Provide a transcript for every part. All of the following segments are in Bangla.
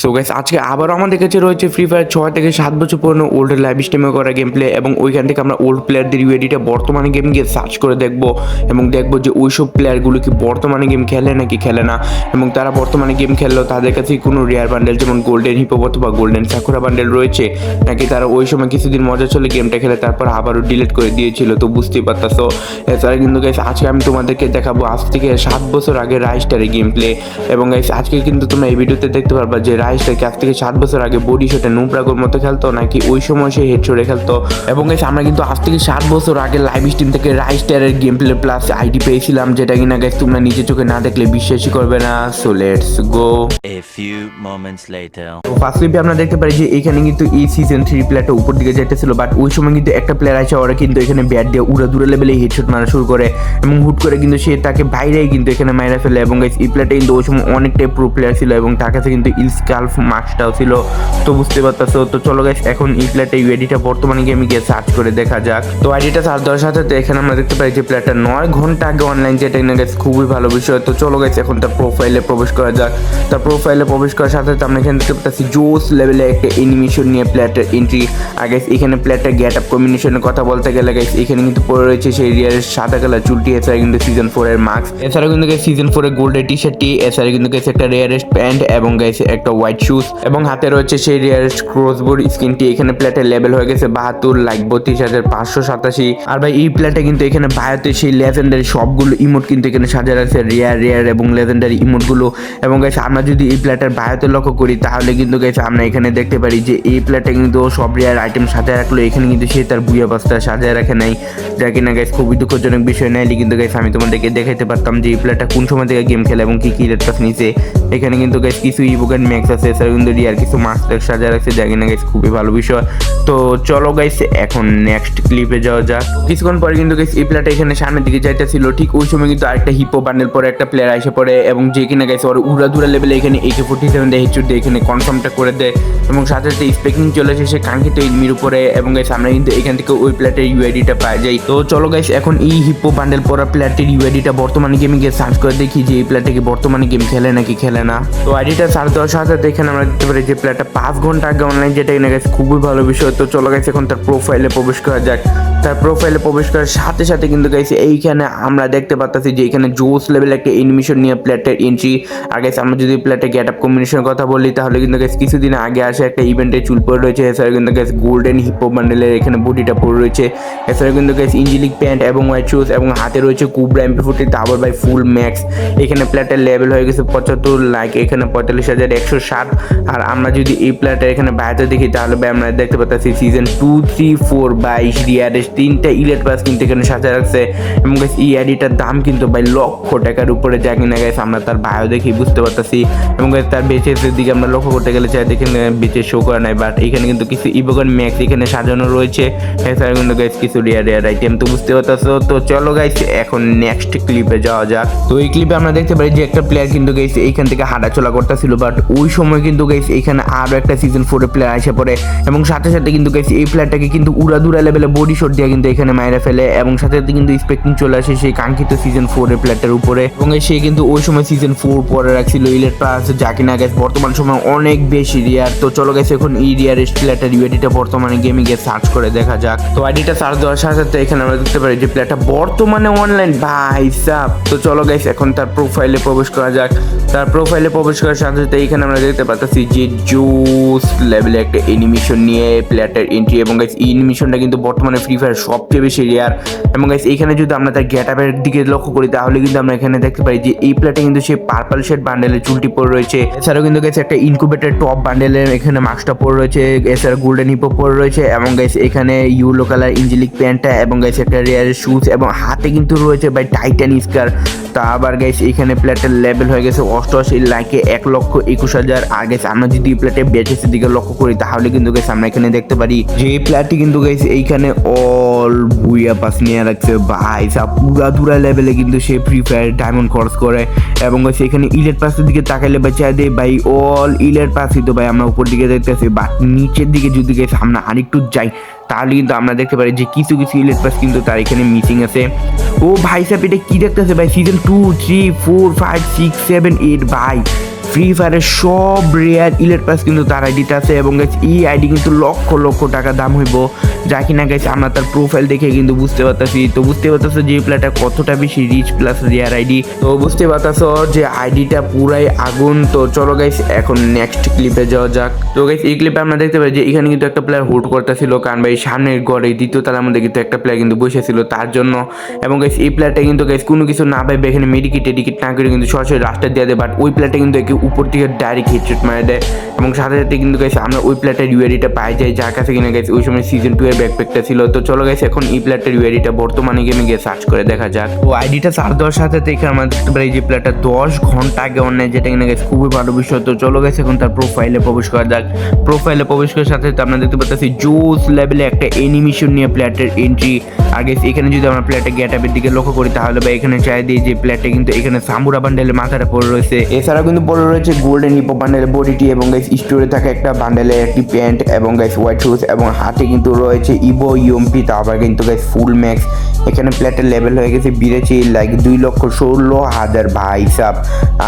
সো গাইস আজকে আবারও আমাদের কাছে রয়েছে ফ্রি ফায়ার ছয় থেকে সাত বছর পুরনো ওল্ড লাইভ স্ট্রিমে করা গেম প্লে এবং ওইখান থেকে আমরা ওল্ড প্লেয়ারদের ইউএডিটা বর্তমানে গেম গিয়ে সার্চ করে দেখব এবং দেখব যে ওইসব প্লেয়ারগুলো কি বর্তমানে গেম খেলে নাকি খেলে না এবং তারা বর্তমানে গেম খেললেও তাদের কাছে কোনো রেয়ার বান্ডেল যেমন গোল্ডেন হিপো বা গোল্ডেন সাকুরা বান্ডেল রয়েছে, নাকি তারা ওই সময় কিছুদিন মজা চলে গেমটা খেলে তারপর আবারও ডিলিট করে দিয়েছিল তো বুঝতেই পারতাছো। এছাড়া কিন্তু গাইস আজকে আমি তোমাদেরকে দেখাবো আজ থেকে সাত বছর আগে রাইস্টারের গেম প্লে এবং গাইস আজকে কিন্তু তোমরা এই ভিডিওতে দেখতে পারবা যে রাইস্টার কি আজ থেকে সাত বছর আগে বডি শটে নুবরাগোর মতো খেলতো নাকি ওই সময় সে হেড শটে খেলতো? এবং গাইস আমরা কিন্তু আজ থেকে সাত বছর আগে লাইভ স্ট্রিম থেকে রাইস্টারের গেম প্লে প্লাস আইডি পেয়েছিলাম যেটা কিনা গাইস তোমরা নিজে চোখে না দেখলে বিশ্বাসই করবে না। So let's go A few moments later. First ক্লিপে আমরা দেখতে পারি যে এখানে কিন্তু এই সিজন থ্রি প্লেয়ারটা উপর দিকে যেতেছিল বাট ওই সময় কিন্তু একটা প্লেয়ার আছে ওরা কিন্তু এখানে ব্যাট দিয়ে উড়া দূরে লেভেলে হেড হেডশট মারা শুরু করে এবং হুট করে কিন্তু সে তাকে বাইরেই কিন্তু এখানে মাইরা ফেলে এবং guys, এই প্লেয়ারটা কিন্তু ওই সময় অনেকটাই প্রো প্লেয়ার ছিল এবং তার কাছে কিন্তু ইলস্কালফ মার্কসটাও ছিল। তো বুঝতে পারতেছো। তো চলো গাইস এখন এই প্লেয়ারটা ইউআইডিটা বর্তমানে গেমে গিয়ে সার্চ করে দেখা যাক। তো আইডিটা সার্চ দেওয়ার সাথে সাথে এখানে আমরা দেখতে পাই যে প্লেয়ারটা নয় ঘণ্টা আগে অনলাইন যেটা কিনা গেছে খুবই ভালো বিষয়। তো চলো গাইস এখন তার প্রোফাইলে প্রবেশ করা যাক। তার প্রোফাইলে প্রবেশ করার সাথে সাথে আমরা এখানে দেখতে পাচ্ছি জোস লেভেলে একটা এনিমেশন নিয়ে প্লেয়ারটার এন্ট্রি আগে এখানে প্লেয়ারটার গেট আপ কম্বিনেশনের কথা বলতে গেলে গাইস এখানে কিন্তু পড়ে রয়েছে সেই রিয়ারের সাদা কালার চুলটি। এছাড়া কিন্তু সিজন ফোর এর মাস্ক এছাড়া কিন্তু সিজন ফোর এর গোল্ডের টি শার্টটি এছাড়া কিন্তু গেছে একটা রেয়ারেস্ট প্যান্ট এবং গাইছে একটা হোয়াইট শুজ এবং হাতে রয়েছে সেই রেয়ারেস্ট ক্রসবোর্ড স্কিনটি এখানে প্লেটের লেভেল হয়ে গেছে বাহাত্তর লাখ বত্রিশ হাজার পাঁচশো সাতাশি। আর ভাই, এই প্লেটে কিন্তু এখানে বায়োতে সেই লেজেন্ডারি সবগুলো ইমোট কিন্তু এখানে সাজা রাখছে রেয়ার রেয়ার এবং লেজেন্ডারি ইমোটগুলো এবং গাইছে আমরা যদি এই প্লেটের বায়োতে লক্ষ্য করি, তাহলে কিন্তু গাইছে আমরা এখানে দেখতে পারি যে এই প্লেটে কিন্তু সব রেয়ার আইটেম সাজায় রাখল। এখানে কিন্তু সে তার বুয়া বাস্তা সাজায় রাখে নাই। যা কিনা গাইস খুবই দুঃখজনক বিষয়। নাইলে কিন্তু গাইস আমি তোমাদেরকে দেখাইতে পারতাম যে এই প্লেটটা কোন সময় থেকে গেম খেলে এবং কি কি রেট নিচে এখানে কিন্তু গাইস কিছু ইভোকেন ম্যাক্স আছে এছাড়া কিন্তু রিয়ার কিছু মাস্টার সাজা রাখছে যা কিনা গাইস খুবই ভালো বিষয়। তো চলো গাইস এখন নেক্সট ক্লিপে যাওয়া যাক। কিছুক্ষণ পরে কিন্তু গাইস এই প্লেয়ারটা এখানে সামনের দিকে যাইতেছিল। ঠিক ওই সময় কিন্তু আরেকটা হিপো বান্ডেল পরে একটা প্লেয়ার এসে পড়ে এবং যে কিনা গাইস ওর উড়া দুরা লেভেলে এখানে একে ফোর্টি সেভেন দিয়ে হেডশট দিয়ে এখানে কনফার্মটা করে দেয় এবং সাথে সাথে স্পেকিং চলে আসে সে কাঙ্ক্ষিত ইনমির উপরে এবং গাইস আমরা কিন্তু এখান থেকে ওই প্লেয়ারটার ইউআইডিটা পাওয়া যাই। তো চলো গাইস এখন এই হিপো বান্ডেল পরা প্লেয়ারটির ইউআইডিটা বর্তমানে গেমে গিয়ে সার্চ করে দেখি যে এই প্লেয়ারটা কি বর্তমানে গেম খেলে নাকি খেলে না। তো আইডিটা সার্চ দেওয়ার সাথে সাথে এখানে আমরা দেখতে পারি যে প্লেয়ারটা পাঁচ ঘণ্টা আগে অনলাইন যেটা এখানে গেছে খুবই ভালো বিষয়। তো চলে গেছে এখন তার প্রোফাইলে প্রবেশ করা যাক। তার প্রোফাইলে প্রবেশ করার সাথে সাথে কিন্তু গাইছে এইখানে আমরা দেখতে পাচ্ছি যে এখানে জোস লেভেল একটা এনিমেশন নিয়ে প্লেয়ারটার এন্ট্রি আগে আমরা যদি প্লেয়ারটা গেট আপ কম্বিনেশনের কথা বলি, তাহলে কিন্তু গাইস কিছুদিন আগে আসে একটা ইভেন্টে চুল পড়ে রয়েছে। এছাড়া কিন্তু গাইস গোল্ডেন হিপো বান্ডেলের এখানে বডিটা পড়ে রয়েছে। এছাড়া কিন্তু গাইস ইঞ্জিলিক প্যান্ট এবং হোয়াইট শুজ এবং হাতে রয়েছে কুবরা এমপি ফুটি তারপর বাই ফুল ম্যাক্স এখানে প্লেয়ারটার লেভেল হয়ে গেছে পঁচাত্তর লাখ এখানে পঁয়তাল্লিশ হাজার একশো ষাট। আর আমরা যদি এই প্লেয়ারটা এখানে বাইরে দেখি, তাহলে ভাই আমরা দেখতে পাচ্ছি সিজন টু থ্রি ফোর বাইশ রিয়ারেস তিনটা ইলেট পাস কিন্তু এখানে সাজা রাখছে? এবং গাইস এই দাম কিন্তু ভাই লক্ষ টাকার উপরে যা কিনা গাইস আমরা তার বায়ো দেখি বুঝতে পারতেছি। এবং guys, তার বেচের দিকে আমরা লক্ষ্য করতে গেলে চাই দেখেন বেচে শো করা নাই বাট এখানে কিন্তু কিছু ইভোগান ম্যাক্স এখানে সাজানো রয়েছে। এছাড়া কিন্তু গাইস কিছু রেয়ার রেয়ার আইটেম তো বুঝতে পারতেছো। তো চলো গাইস এখন নেক্সট ক্লিপে যাওয়া যাক। তো এই ক্লিপে আমরা দেখতে পারি যে একটা প্লেয়ার কিন্তু গাইস এইখান থেকে হাঁটাচলা করতেছিল বাট ওই সময় কিন্তু গাইস এখানে আরও একটা সিজন ফোরের প্লেয়ার এসে পড়ে। এবং সাথে সাথে কিন্তু গাইস এই প্লেয়ারটাকে কিন্তু উড়াদুরা লেভেলে বডি শট দিয়ে কিন্তু এখানে মাইরা ফেলে এবং সাথে সাথে কিন্তু স্পেকিং চলে আসে সেই কাঙ্ক্ষিত সিজন ফোর ফোরের প্লেয়ারটার উপরে। এবং সে কিন্তু ওই সময় সিজন ফোর পরে রাখছিল ইলেট প্লাস যা কিনা গাইস বর্তমান সময় অনেক বেশি রিয়ার তো চলো গেছে এখন এই রিয়ার প্লেয়ারটার ইউআইডিটা বর্তমানে গেমিং এ সার্চ করে দেখা যাক। তো আইডিটা সার্চ দেওয়ার সাথে সাথে এখানে আমরা দেখতে পারি যে প্লেয়ারটা বর্তমানে অনলাইন ভাই সাব। তো চলো গাইস এখন তার প্রোফাইলে প্রবেশ করা যাক। তার প্রোফাইলে প্রবেশ করার সাথে সাথে এখানে আমরা দেখতে পাচ্ছি যে জুস লেভেলে একটা এনিমেশন নিয়ে প্লেয়ারটার এন্ট্রি এবং গাইস এই কিন্তু বর্তমানে ফ্রি ফায়ার সবচেয়ে বেশি রেয়ার এবং গাইস এখানে যদি আমরা তার গেট আপের দিকে লক্ষ্য করি, তাহলে কিন্তু আমরা এখানে দেখতে পাই যে এই প্লেয়ারটা কিন্তু সেই পার্পল শেড বান্ডেলের চুলটি পরে রয়েছে। এছাড়াও কিন্তু গাইস একটা ইনকুবেটর টপ বান্ডেলের এখানে মাস্কটা পরে রয়েছে। এছাড়া গোল্ডেন হিপো পরে রয়েছে। এবং গাইস এখানে ইউলো কালার ইঞ্জিলিক প্যান্টটা এবং গাইস একটা রেয়ার শুজ এবং হাতে কিন্তু রয়েছে বাই টাইটান স্কার তা আবার গাইস এখানে প্লেটের লেভেল হয়ে গেছে অষ্টআশি লাখে এক লক্ষ একুশ হাজার। আর গেছে আমরা যদি এই প্লেটে বেচেসের দিকে লক্ষ্য করি, তাহলে কিন্তু গেছে আমরা এখানে দেখতে পারি যে এই প্লেটটি কিন্তু গেছে এইখানে অল বুইয়া পাস নিয়ে রাখছে। ভাই, সব পুরা দুরা লেভেলে কিন্তু সে ফ্রি ফায়ার ডায়মন্ড খরচ করে এবং এখানে ইলেট পাসের দিকে তাকাইলে চাই দেয় ভাই অল ইলেট পাসই তো ভাই আমরা উপর দিকে দেখতেছি। বা নিচের দিকে যদি গেছে আমরা আরেকটু যাই তাহলে কিন্তু আমরা দেখতে পারি যে কিছু কিছু ইলেট পাস কিন্তু তার এখানে মিসিং আছে। ও ভাই, সাহেব, এটা কি দেখতেছে ভাই? Season two three four five six seven eight ভাই ফ্রি ফায়ারের সব রেয়ার ইলেট পাস কিন্তু তার আইডিতে আছে এবং গাইস এই আইডি কিন্তু লক্ষ লক্ষ টাকা দাম হইব, যা কিনা গেছে আমরা তার প্রোফাইল দেখে কিন্তু বুঝতে পারতেছি। তো বুঝতে পারতেছো যে প্লেয়ারটা কতটা বেশি রিচ প্লাস রেয়ার আইডি তো বুঝতে পারতেছো যে আইডিটা পুরাই আগুন। তো চলো গাইস এখন নেক্সট ক্লিপে যাওয়া যাক। তো গাইস এই ক্লিপে আমরা দেখতে পাই যে এখানে কিন্তু একটা প্লেয়ার হোল্ড করতেছিল, কারণ ভাই সামনের গড়ে দ্বিতীয় তালার মধ্যে কিন্তু একটা প্লেয়ার কিন্তু বসেছিল তার জন্য। এবং গাইস এই প্লেয়ারটা কিন্তু গাইস কোনো কিছু না পাইবে এখানে মেডিকেট টেডিকেট না করে কিন্তু সরাসরি রাস্তা দিয়ে দেয় বাট ওই প্লেয়ারটা কিন্তু একে উপর থেকে ডাইরেক্ট হেডশট মারে দেয়। এবং সাথে সাথে কিন্তু গেছে আমরা ওই প্লেয়ারটার ইউআরিটা পাই যাই যার কাছে কিনা গেছে ওই সময় সিজন টু এর ব্যাকপ্যাকটা ছিল। তো চলো গেছে এখন এই প্লেয়ারটার ইউআরিটা বর্তমানে গেমে গিয়ে সার্চ করে দেখা যাক। তো আইডিটা সার্চ দেওয়ার সাথে এখানে আমরা দেখতে পারি যে প্লেয়ারটা দশ ঘণ্টা আগে অন্যায় যেটা কিনা গেছে খুবই ভালো বিষয়। তো চলো গেছে এখন তার প্রোফাইলে প্রবেশ করা যাক। প্রোফাইলে প্রবেশ করার সাথে সাথে আমরা দেখতে পাচ্ছি জোস লেভেলে একটা এনিমেশন নিয়ে প্লেয়ারটার এন্ট্রি আর গাইস এখানে যদি আমরা প্লেয়ারটা গেটআপের দিকে লক্ষ্য করি তাহলে বা এখানে চাই দিই যে প্লেয়ারটা কিন্তু এখানে সামুরা বান্ডেলের মাথাটা পড়ে রয়েছে। এছাড়াও কিন্তু পড়ে রয়েছে গোল্ডেন হিপো বান্ডেলের বডিটি এবং গাইস স্টোরে থাকা একটা বান্ডেলের একটি প্যান্ট এবং গাইস হোয়াইট শুজ এবং হাতে কিন্তু রয়েছে ইভো ইউএমপি তা আবার কিন্তু গাইস ফুল ম্যাক্স এখানে প্লেয়ারটার লেভেল হয়ে গেছে বিরেছি লাইক দুই লক্ষ ষোলো হাজার ভাই সাব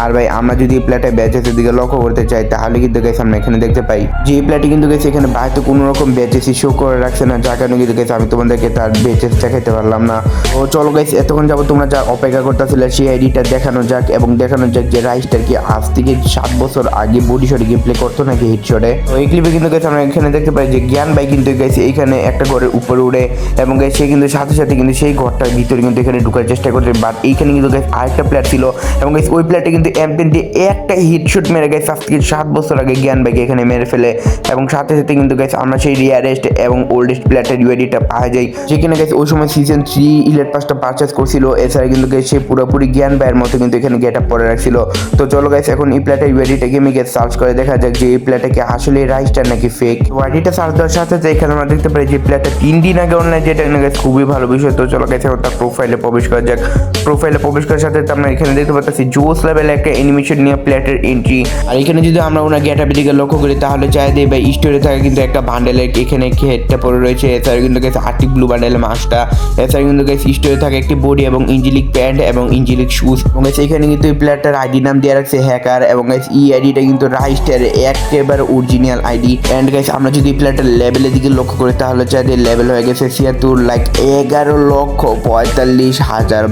আর ভাই, আমরা যদি এই প্লেয়ারটা ব্যাচেসের দিকে লক্ষ্য করতে চাই, তাহলে কিন্তু গাইস আমরা এখানে দেখতে পাই যে এই প্লেয়ারটি কিন্তু গেছে এখানে বাইরে কোনো রকম ব্যাচেসই শো করে রাখছে না, যার কারণে কিন্তু গেছে আমি তোমাদেরকে তার ব্যাচেস দেখাতে পারলাম না। ও চলো গাইস এতক্ষণ যাব তোমরা যা অপেক্ষা করতেছিলে, সেই আইডিটা দেখানো যাক এবং দেখানো যাক যে রাইসটার কি আজ থেকে সাত বছর আগে বডি শটে গেম প্লে করতো নাকি হিট শটে তো এই ক্লিপে কিন্তু গেছে আমরা এখানে দেখতে পাই যে জ্ঞান ভাই কিন্তু গেছে এইখানে একটা ঘরের উপরে উড়ে এবং সে কিন্তু সাথে সাথে কিন্তু সেই ঘরটার ভিতরে কিন্তু এখানে ঢুকার চেষ্টা করছে। বাট এইখানে কিন্তু গাইস আরেকটা প্লেয়ার ছিল এবং ওই প্লেয়ারটা কিন্তু এমপেন দিয়ে একটা হিট শুট মেরে গেছে আজ থেকে সাত বছর আগে জ্ঞান ভাইকে এখানে মেরে ফেলে এবং সাথে সাথে কিন্তু গেছে আমরা সেই রিয়ারেস্ট এবং ওল্ডেস্ট প্লেয়ারটার ইউআইডিটা পাওয়া যায়। যেখানে গেছে ওই সময় সিজন থ্রি ইলেট পাসটা পারচেস করছিল। এছাড়া কিন্তু গেছে পুরোপুরি জ্ঞান ভাইয়ের মতো কিন্তু এখানে গেট আপ করে রাখছিল। তো চলো গেছে এখন এই প্লেয়ারটা ইউআইডিটা গেমে গিয়ে সার্চ করে, দেখা যাক যে এই প্লেয়ারটা কি আসলে রাইসটার নাকি ফেক ওয়াইডিটা সার্চ দেওয়ার সাথে সাথে এখানে আমরা দেখতে পাই যে প্লেয়ারটা তিন দিন আগে অনলাইন যেটা গাইস খুবই ভালো বিষয়। তো চলো এখন তার প্রোফাইলে প্রবেশ করা যাক। প্রোফাইলে প্রবেশ করার সাথে আমরা এখানে দেখতে পাচ্ছি জোস লেভেলে একটা অ্যানিমেশন নিয়ে প্লেয়ারটার এন্ট্রি আর এখানে যদি আমরা ওনার গেট আপের দিকে লক্ষ্য করি, তাহলে চাই দিয়ে বা স্টোরে থাকা কিন্তু একটা বান্ডেলের এখানে হেডটা পড়ে রয়েছে। এছাড়া কিন্তু গেছে আর্টিক ব্লু বান্ডেলের মাছটা। এছাড়া কিন্তু গেছে স্টোরে থাকা একটি বডি এবং ইঞ্জিলিক প্যান্ট এবং ইঞ্জিলিক শুজ এবং এখানে কিন্তু এই প্লেয়ারটার আইডি নাম দিয়ে রাখছে হ্যাকার এবং গাইস ই আইডিটা কিন্তু রাইস্টার একেবারে অরিজিনাল আইডি অ্যান্ড গাইস আমরা যদি এই প্লেয়ারটার লেভেলের দিকে লক্ষ্য করি, তাহলে চাই লেভেল হয়ে গেছে ছিয়াত্তর লাইক এগারো লক্ষ পঁয়তাল্লিশ হাজার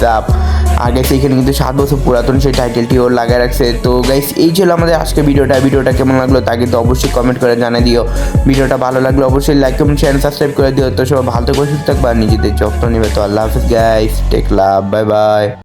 সাপ আগে সেখানে কিন্তু সাত বছর পুরাতন সেই টাইটেলটি ওর লাগায় রাখছে। তো গাইস এই ছিল আমাদের আজকে ভিডিওটা। ভিডিওটা কেমন লাগল তা কিন্তু অবশ্যই কমেন্ট করে জানিয়ে দিও। ভিডিওটা ভালো লাগলে অবশ্যই লাইক কমেন্ট চ্যানেল সাবস্ক্রাইব করে দিও। তো সবাই ভালো থেকে সুস্থ থাকবা নিজেদের যত্ন নেবে। তো আল্লাহ হাফিজ guys take love bye bye